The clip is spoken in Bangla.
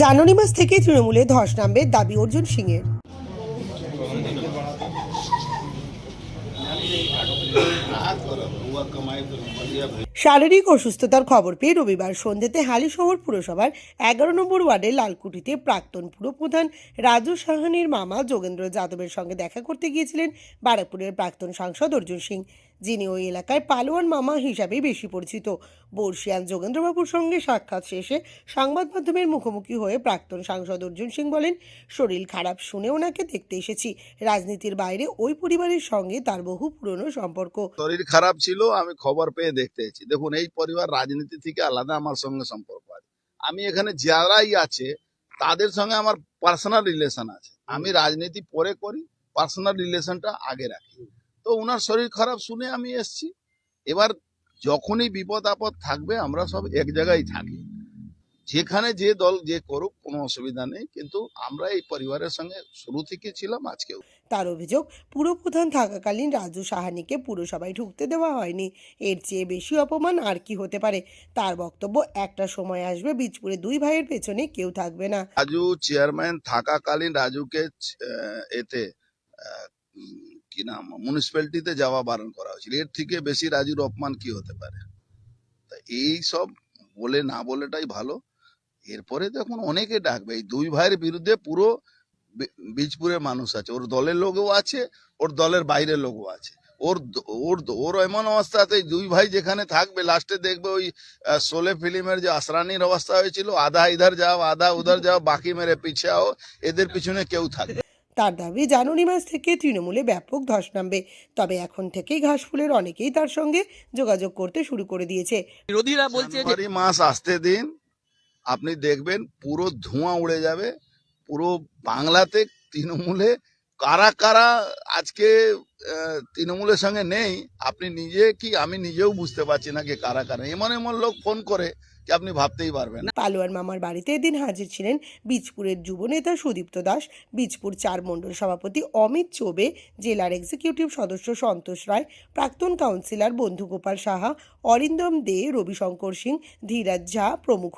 জানুয়ারি মাস থেকে তৃণমূলে ধস নামবে দাবি অর্জুন সিংয়ের। শারীরিক অসুস্থতার খবর পেয়ে রবিবার সন্ধ্যেতে হালিশহর পুরসভার এগারো নম্বর ওয়ার্ডের লালকুটিতে প্রাক্তন পুরপ্রধান রাজু সাহানির মামা যোগেন্দ্র যাদবের সঙ্গে দেখা করতে গিয়েছিলেন বারাকপুরের প্রাক্তন সাংসদ অর্জুন সিং। যিনি ওই এলাকায় পালোয়ান মামা হিসাবে বেশি পরিচিত। বর্ষিয়ান যোগেন্দ্রবাবুর সঙ্গে সাক্ষাৎ শেষে সংবাদ মাধ্যমের মুখোমুখি হয়ে প্রাক্তন সাংসদ অর্জুন সিং বলেন, শরীর খারাপ শুনে ওনাকে দেখতে এসেছি। রাজনীতির বাইরে ওই পরিবারের সঙ্গে তার বহু পুরনো সম্পর্ক। শরীর খারাপ ছিল, আমি খবর পেয়ে দেখতে এসেছি। দেখুন, এই পরিবার রাজনীতি থেকে আলাদা আমার সঙ্গে সম্পর্ক আছে। আমি এখানে যারাই আছে, তাদের সঙ্গে আমার পার্সোনাল রিলেশন আছে। আমি রাজনীতি পরে করি পার্সোনাল রিলেশনটা আগে রাখি। তো ওনার শরীর খারাপ শুনে আমি এসেছি। এবার যখনই বিপদ আপদ থাকবে আমরা সব এক জায়গায় থাকি। যেখানে যে দল যে করুক কোনো অসুবিধা নেই। কিন্তু আমরা এই পরিবারের সঙ্গে শুরু থেকে ছিলাম আজকেও। তার অভিযোগ পুরপ্রধান থাকাকালীন রাজু সাহানিকে পুরসভায় ঢুকতে দেওয়া হয়নি। এর চেয়ে বেশি অপমান আর কি হতে পারে? তার বক্তব্য একটা সময় আসবে বীজপুরে দুই ভাইয়ের পেছনে কেউ থাকবে না। রাজু চেয়ারম্যান থাকাকালীন রাজুকে এতে কি নাম? মিউনিসিপ্যালিটিতে যাওয়া বারণ করা হয়েছিল। এর থেকে বেশি রাজুর অপমান কি হতে পারে? তা এই সব বলে না বলেটাই ভালো। এরপরে দেখুন অনেকে ডাকবে, এই দুই ভাইয়ের বিরুদ্ধে পুরো বীজপুরের মানুষ আছে। ওর দলের লোকও আছে, ওর দলের বাইরের লোকও আছে। ওর ওর ওর এমন অবস্থাতে দুই ভাই যেখানে থাকবে লাস্টে দেখবে ওই শোলে ফিল্মের যে আসরানির অবস্থা হয়েছিল, আধা ইধার যাও, আধা উধার যাও, বাকি মেরে পিছে আও এদের পিছনে কেউ থাকবে তার দাবি জানুয়ারি মাস থেকে তৃণমূলে ব্যাপক ধস নামবে। তবে এখন থেকেই ঘাসফুলের অনেকেই তার সঙ্গে যোগাযোগ করতে শুরু করে দিয়েছে। বিরোধীরা বলছে যে জানুয়ারি মাস আসতে দিন আপনি দেখবেন পুরো ধোঁয়া উড়ে যাবে। পুরো বাংলাতে তৃণমূলে কারা কারা আজকে তৃণমূলের সঙ্গে নেই, আপনি নিজে কি আমি নিজেও বুঝতে পারছি না কি কারা কারা। এমন এমন লোক ফোন করে কি আপনি ভাবতেই পারবেন। পালোয়ার মামার বাড়িতে এদিন হাজির ছিলেন বীজপুরের যুবনেতা সুদীপ্ত দাস। বীজপুর চার মণ্ডল সভাপতি অমিত চৌবে, জেলার এক্সিকিউটিভ সদস্য সন্তোষ রায়, প্রাক্তন কাউন্সিলর বন্ধুগোপাল সাহা, অরিন্দম দে, রবিশঙ্কর সিং, ধীরাজ ঝা প্রমুখ।